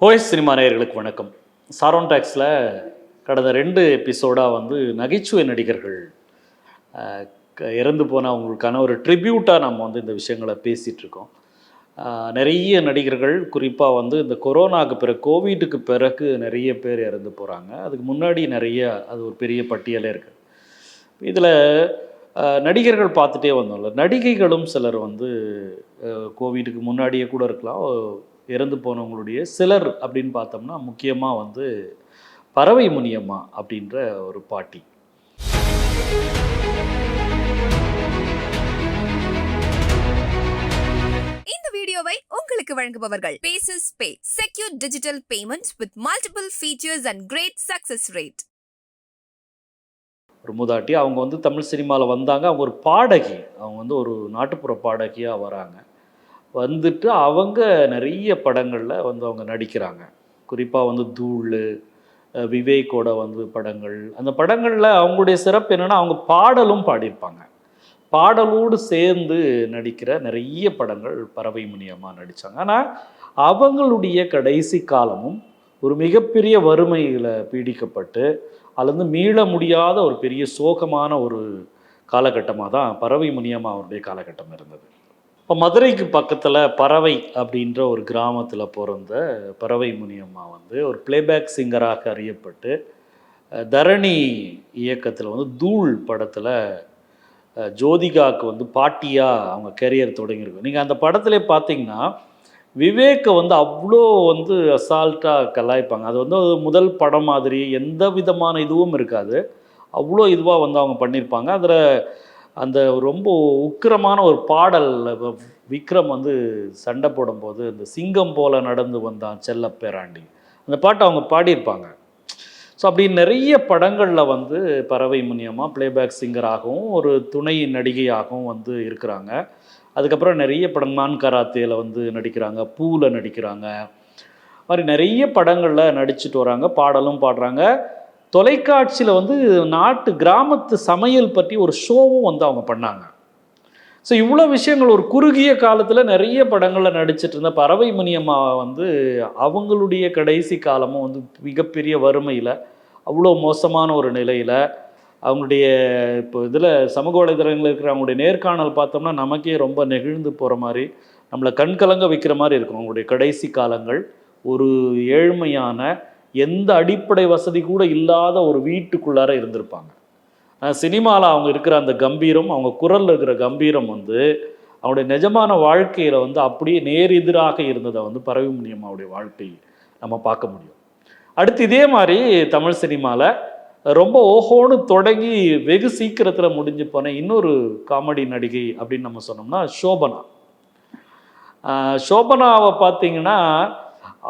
OS cinema நேயர்களுக்கு வணக்கம். Sharon டாக்ஸில் கடந்த ரெண்டு எபிசோடாக வந்து நகைச்சுவை நடிகர்கள் க- இறந்து போன அவங்களுக்கான ஒரு ட்ரிபியூட்டாக நம்ம வந்து இந்த விஷயங்களை பேசிகிட்ருக்கோம் நிறைய நடிகர்கள் குறிப்பாக வந்து இந்த கொரோனாவுக்கு பிறகு கோவிட்டுக்கு பிறகு நிறைய பேர் இறந்து போகிறாங்க அதுக்கு முன்னாடி நிறைய அது ஒரு பெரிய பட்டியலே இருக்குது இதில் நடிகர்கள் பார்த்துட்டே வந்தோம்ல. நடிகைகளும் சிலர் வந்து கோவிட்டுக்கு கோவிடுக்கு முன்னாடியே கூட இருக்கலாம். இறந்து போனவங்களுடைய சிலர் அப்படின்னு பார்த்தோம்னா முக்கியமாக வந்து பறவை முனியம்மா அப்படின்ற ஒரு பாட்டி. இந்த வீடியோவை உங்களுக்கு வழங்குபவர்கள் bases pay secure digital payments with multiple features and great success rate ஒரு மூதாட்டி அவங்க வந்து தமிழ் சினிமாவில் வந்தாங்க. அவங்க ஒரு பாடகி. அவங்க வந்து ஒரு நாட்டுப்புற பாடகியாக வராங்க. வந்துட்டு அவங்க நிறைய படங்களில் வந்து அவங்க நடிக்கிறாங்க. குறிப்பாக வந்து தூள் விவேக்கோட வந்து படங்கள். அந்த படங்களில் அவங்களுடைய சிறப்பு என்னென்னா அவங்க பாடலும் பாடியிருப்பாங்க. பாடலோடு சேர்ந்து நடிக்கிற நிறைய படங்கள் பறவை முனியமாக நடித்தாங்க ஆனால் அவங்களுடைய கடைசி காலமும் ஒரு மிகப்பெரிய வறுமையில் பீடிக்கப்பட்டு அதுலேருந்து மீள முடியாத ஒரு பெரிய சோகமான ஒரு காலகட்டமாக தான் பறவை முனியம்மா அவருடைய காலகட்டம் இருந்தது. இப்போ மதுரைக்கு பக்கத்தில் பறவை அப்படின்ற ஒரு கிராமத்தில் பிறந்த பறவை முனியம்மா வந்து ஒரு பிளேபேக் சிங்கராக அறியப்பட்டு தரணி இயக்கத்தில் வந்து தூள் படத்தில் ஜோதிகாவுக்கு வந்து பாட்டியாக அவங்க கெரியர் தொடங்கியிருக்கும் நீங்கள் அந்த படத்திலே பார்த்தீங்கன்னா விவேக்கை வந்து அவ்வளோ வந்து அசால்ட்டாக கலாய்ப்பாங்க. அது வந்து அது முதல் படம் மாதிரி எந்த விதமான இதுவும் இருக்காது. அவ்வளோ இதுவாக வந்து அவங்க பண்ணியிருப்பாங்க. அதில் அந்த ரொம்ப உக்கிரமான ஒரு பாடல் வ- விக்ரம் வந்து சண்டை போடும்போது இந்த சிங்கம் போல நடந்து வந்தான் செல்ல பேராண்டி அந்த பாட்டை அவங்க பாடியிருப்பாங்க. ஸோ அப்படி நிறைய படங்களில் வந்து பறவை முனியமாக பிளேபேக் சிங்கராகவும் ஒரு துணை நடிகையாகவும் வந்து இருக்கிறாங்க. அதுக்கப்புறம் நிறைய படம் நான் கராத்தேல வந்து நடிக்கிறாங்க பூவில் நடிக்கிறாங்க. மாதிரி நிறைய படங்களில் நடிச்சுட்டு வராங்க பாடலும் பாடுறாங்க. தொலைக்காட்சியில் வந்து நாட்டு கிராமத்து சமையல் பற்றி ஒரு ஷோவும் வந்து அவங்க பண்ணாங்க. ஸோ இவ்வளோ விஷயங்கள் ஒரு குறுகிய காலத்தில் நிறைய படங்களில் நடிச்சிட்டு இருந்த பறவை முனியம்மா வந்து அவங்களுடைய கடைசி காலமும் வந்து மிகப்பெரிய வறுமையில் அவ்வளோ மோசமான ஒரு நிலையில் அவங்களுடைய இப்போ இதில் சமூக வலைதளங்களில் இருக்கிற அவங்களுடைய நேர்காணல் பார்த்தோம்னா நமக்கே ரொம்ப நெகிழ்ந்து போகிற மாதிரி நம்மளை கண்கலங்க வைக்கிற மாதிரி இருக்கும். அவங்களுடைய கடைசி காலங்கள் ஒரு ஏழ்மையான எந்த அடிப்படை வசதி கூட இல்லாத ஒரு வீட்டுக்குள்ளார இருந்திருப்பாங்க. சினிமாவில் அவங்க இருக்கிற அந்த கம்பீரம் அவங்க குரலில் இருக்கிற கம்பீரம் வந்து அவருடைய நிஜமான வாழ்க்கையில் வந்து அப்படியே நேர் எதிராக இருந்ததை வந்து பரவிமுனியம் அவருடைய வாழ்க்கை நம்ம பார்க்க முடியும். அடுத்து இதே மாதிரி தமிழ் சினிமாவில் ரொம்ப ஓஹோன்னு தொடங்கி வெகு சீக்கிரத்தில் முடிஞ்சு போன இன்னொரு காமெடி நடிகை அப்படின்னு நம்ம சொன்னோம்னா சோபனா சோபனாவை பார்த்தீங்கன்னா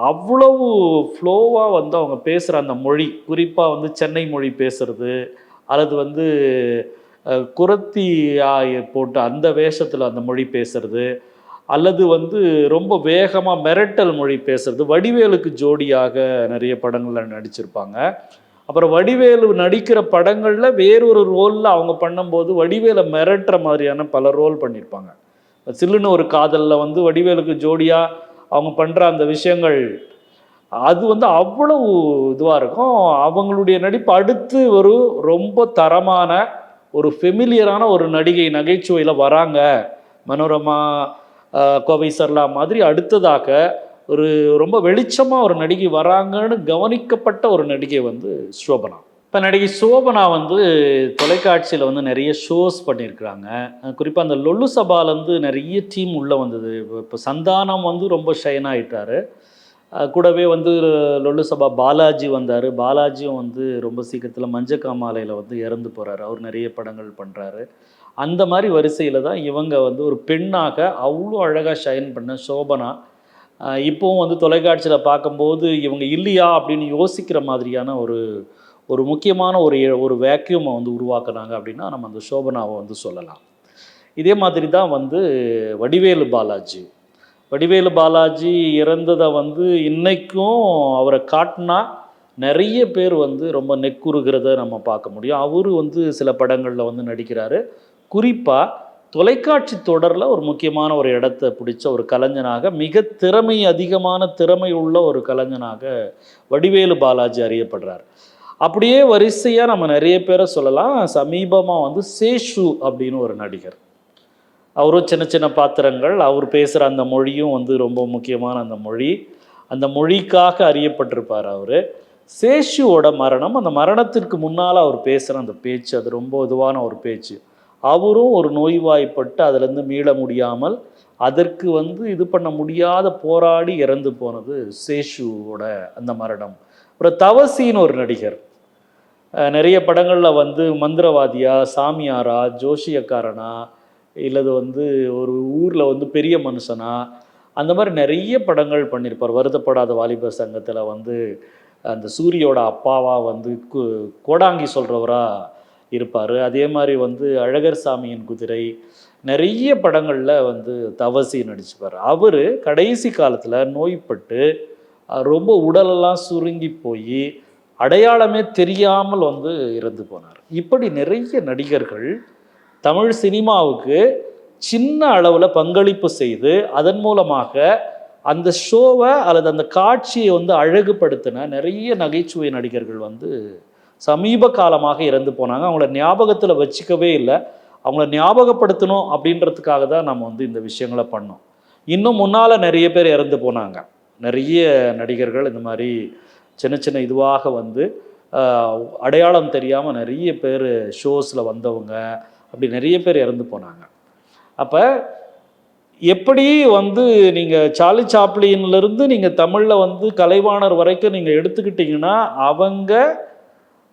அவ்வளவு ஃப்ளோவாக வந்து அவங்க பேசுகிற அந்த மொழி குறிப்பாக வந்து சென்னை மொழி பேசுறது அல்லது வந்து குரத்தி போட்டு அந்த வேஷத்தில் அந்த மொழி பேசுறது அல்லது வந்து ரொம்ப வேகமாக மிரட்டல் மொழி பேசுறது வடிவேலுக்கு ஜோடியாக நிறைய படங்களில் நடிச்சிருப்பாங்க. அப்புறம் வடிவேலு நடிக்கிற படங்களில் வேறொரு ரோலில் அவங்க பண்ணும்போது வடிவேலை மிரட்டுற மாதிரியான பல ரோல் பண்ணியிருப்பாங்க சில்லுன்னு ஒரு காதலில் வந்து வடிவேலுக்கு ஜோடியாக அவங்க பண்ணுற அந்த விஷயங்கள் அது வந்து அவ்வளவு இதுவாக இருக்கும். அவங்களுடைய நடிப்பு அடுத்து ஒரு ரொம்ப தரமான ஒரு ஃபெமிலியரான ஒரு நடிகை நகைச்சுவையில் வராங்க. மனோரமா கோவை சர்லா மாதிரி அடுத்ததாக ஒரு ரொம்ப வெளிச்சமாக ஒரு நடிகை வராங்கன்னு கவனிக்கப்பட்ட ஒரு நடிகை வந்து சோபனா. இப்போ நடிகை சோபனா வந்து தொலைக்காட்சியில் வந்து நிறைய ஷோஸ் பண்ணியிருக்கிறாங்க. குறிப்பாக அந்த லொல்லு சபாலேருந்து நிறைய டீம் உள்ளே வந்தது. இப்போ- இப்போ சந்தானம் வந்து ரொம்ப ஷைன் ஆகிட்டாரு கூடவே வந்து லொல்லு சபா பாலாஜி வந்தார். பாலாஜியும் வந்து ரொம்ப சீக்கிரத்தில் மஞ்சக்காமாலையில் வந்து இறந்து போகிறாரு அவர் நிறைய படங்கள் பண்ணுறாரு அந்த மாதிரி வரிசையில் தான் இவங்க வந்து ஒரு பெண்ணாக அவ்வளோ அழகாக ஷைன் பண்ண சோபனா. இப்போவும் வந்து தொலைக்காட்சியில் பார்க்கும்போது இவங்க இல்லையா அப்படின்னு யோசிக்கிற மாதிரியான ஒரு ஒரு முக்கியமான ஒரு ஒரு வேக்யூமை வந்து உருவாக்குனாங்க அப்படின்னா நம்ம அந்த சோபனாவை வந்து சொல்லலாம். இதே மாதிரி தான் வந்து வடிவேலு பாலாஜி. வடிவேலு பாலாஜி இறந்ததை வந்து இன்றைக்கும் அவரை காட்டினா நிறைய பேர் வந்து ரொம்ப நெக்குறுகிறத நம்ம பார்க்க முடியும். அவர் வந்து சில படங்களில் வந்து நடிக்கிறாரு. குறிப்பாக தொலைக்காட்சி தொடரில் ஒரு முக்கியமான ஒரு இடத்தை பிடிச்ச ஒரு கலைஞனாக மிக திறமை அதிகமான திறமை உள்ள ஒரு கலைஞனாக வடிவேலு பாலாஜி அறியப்படுறார். அப்படியே வரிசையாக நம்ம நிறைய பேரை சொல்லலாம். சமீபமாக வந்து சேஷு அப்படின்னு ஒரு நடிகர். அவரும் சின்ன சின்ன பாத்திரங்கள் அவர் பேசுகிற அந்த மொழியும் வந்து ரொம்ப முக்கியமான அந்த மொழி. அந்த மொழிக்காக அறியப்பட்டிருப்பார் அவர். சேஷுவோட மரணம் அந்த மரணத்திற்கு முன்னால் அவர் பேசுகிற அந்த பேச்சு அது ரொம்ப இதுவான ஒரு பேச்சு. அவரும் ஒரு நோய்வாய்ப்பட்டு அதுலேருந்து மீள முடியாமல் அதற்கு வந்து இது பண்ண முடியாத போராடி இறந்து போனது சேஷுவோட அந்த மரணம். அப்புறம் தவசின்னு ஒரு நடிகர். நிறைய படங்களில் வந்து மந்திரவாதியா சாமியாரா ஜோஷியக்காரனா இல்லது வந்து ஒரு ஊரில் வந்து பெரிய மனுஷனா அந்த மாதிரி நிறைய படங்கள் பண்ணியிருப்பார் வருத்தப்படாத வாலிபர் சங்கத்தில் வந்து அந்த சூரியோட அப்பாவாக வந்து கு கோடாங்கி சொல்கிறவராக இருப்பார். அதே மாதிரி வந்து அழகர் சாமியின் குதிரை நிறைய படங்களில் வந்து தவசி நடிச்சுப்பார். அவர் கடைசி காலத்தில் நோய்பட்டு ரொம்ப உடலெல்லாம் சுருங்கி போய் அடையாளமே தெரியாமல் வந்து இறந்து போனார். இப்படி நிறைய நடிகர்கள் தமிழ் சினிமாவுக்கு சின்ன அளவில் பங்களிப்பு செய்து அதன் மூலமாக அந்த ஷோவை அல்லது அந்த காட்சியை வந்து அழகுபடுத்தின நிறைய நகைச்சுவை நடிகர்கள் வந்து சமீப காலமாக இறந்து போனாங்க. அவங்கள ஞாபகத்தில் வச்சுக்கவே இல்லை. அவங்கள ஞாபகப்படுத்தணும் அப்படின்றதுக்காக தான் நம்ம வந்து இந்த விஷயங்களை பண்ணோம். இன்னும் முன்னால் நிறைய பேர் இறந்து போனாங்க. நிறைய நடிகர்கள் இந்த மாதிரி சின்ன சின்ன இதுவாக வந்து அடையாளம் தெரியாமல் நிறைய பேர் ஷோஸில் வந்தவங்க அப்படி நிறைய பேர் இறந்து போனாங்க. அப்போ எப்படி வந்து நீங்கள் சார்லி சாப்ளின்லேருந்து நீங்கள் தமிழில் வந்து கலைவாணர் வரைக்கும் நீங்கள் எடுத்துக்கிட்டிங்கன்னா அவங்க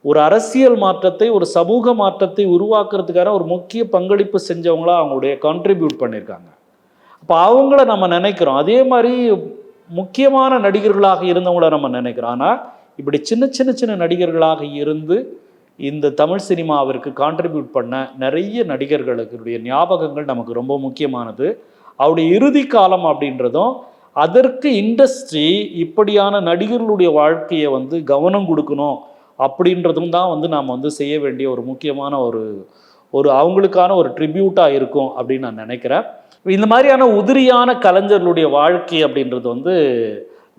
ஒரு அரசியல் மாற்றத்தை ஒரு சமூக மாற்றத்தை உருவாக்குறதுக்கான ஒரு முக்கிய பங்களிப்பு செஞ்சவங்களாக அவங்களுடைய கான்ட்ரிபியூட் பண்ணியிருக்காங்க. அப்போ அவங்கள நம்ம நினைக்கிறோம். அதே மாதிரி முக்கியமான நடிகர்களாக இருந்தவங்கள நம்ம நினைக்கிறோம். ஆனால் இப்படி சின்ன சின்ன சின்ன நடிகர்களாக இருந்து இந்த தமிழ் சினிமாவிற்கு கான்ட்ரிபியூட் பண்ண நிறைய நடிகர்களுடைய ஞாபகங்கள் நமக்கு ரொம்ப முக்கியமானது. அவருடைய இறுதி காலம் அப்படின்றதும் அதற்கு இண்டஸ்ட்ரி இப்படியான நடிகர்களுடைய வாழ்க்கையை வந்து கவனம் கொடுக்கணும் அப்படின்றதும் தான் வந்து நாம் வந்து செய்ய வேண்டிய ஒரு முக்கியமான ஒரு ஒரு அவங்களுக்கான ஒரு ட்ரிபியூட்டாக இருக்கும் அப்படின்னு நான் நினைக்கிறேன். இந்த மாதிரியான உதிரியான கலைஞர்களுடைய வாழ்க்கை அப்படின்றது வந்து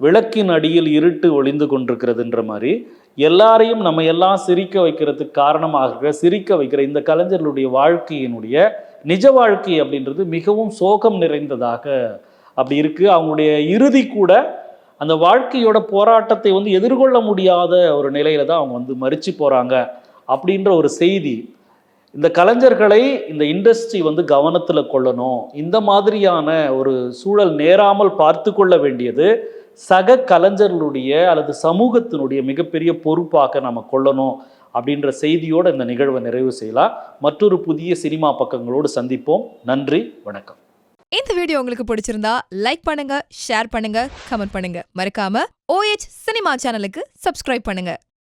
விளக்கின் அடியில் இருட்டு ஒளிந்து கொண்டிருக்கிறதுன்ற மாதிரி எல்லாரையும் நம்ம எல்லாம் சிரிக்க வைக்கிறதுக்கு காரணமாக சிரிக்க வைக்கிற இந்த கலைஞர்களுடைய வாழ்க்கையினுடைய நிஜ வாழ்க்கை அப்படின்றது மிகவும் சோகம் நிறைந்ததாக அப்படி இருக்குது அவங்களுடைய இறுதி கூட அந்த வாழ்க்கையோட போராட்டத்தை வந்து எதிர்கொள்ள முடியாத ஒரு நிலையில தான் அவங்க வந்து மறிச்சு போகிறாங்க அப்படின்ற ஒரு செய்தி. இந்த கலைஞர்களை இந்த இண்டஸ்ட்ரி வந்து கவனத்தில் கொள்ளணும். இந்த மாதிரியான ஒரு சூழல் நேராமல் பார்த்து கொள்ள வேண்டியது சக கலைஞர்களுடைய அல்லது சமூகத்தினுடைய மிகப்பெரிய பொறுப்பாக நம்ம கொள்ளணும் அப்படின்ற செய்தியோடு இந்த நிகழ்வை நிறைவு செய்யலாம். மற்றொரு புதிய சினிமா பக்கங்களோடு சந்திப்போம். நன்றி வணக்கம். இந்த வீடியோ உங்களுக்கு பிடிச்சிருந்தா லைக் பண்ணுங்க ஷேர் பண்ணுங்க கமெண்ட் பண்ணுங்க. மறக்காம ஓஎச் சினிமா சேனலுக்கு சப்ஸ்கிரைப் பண்ணுங்க.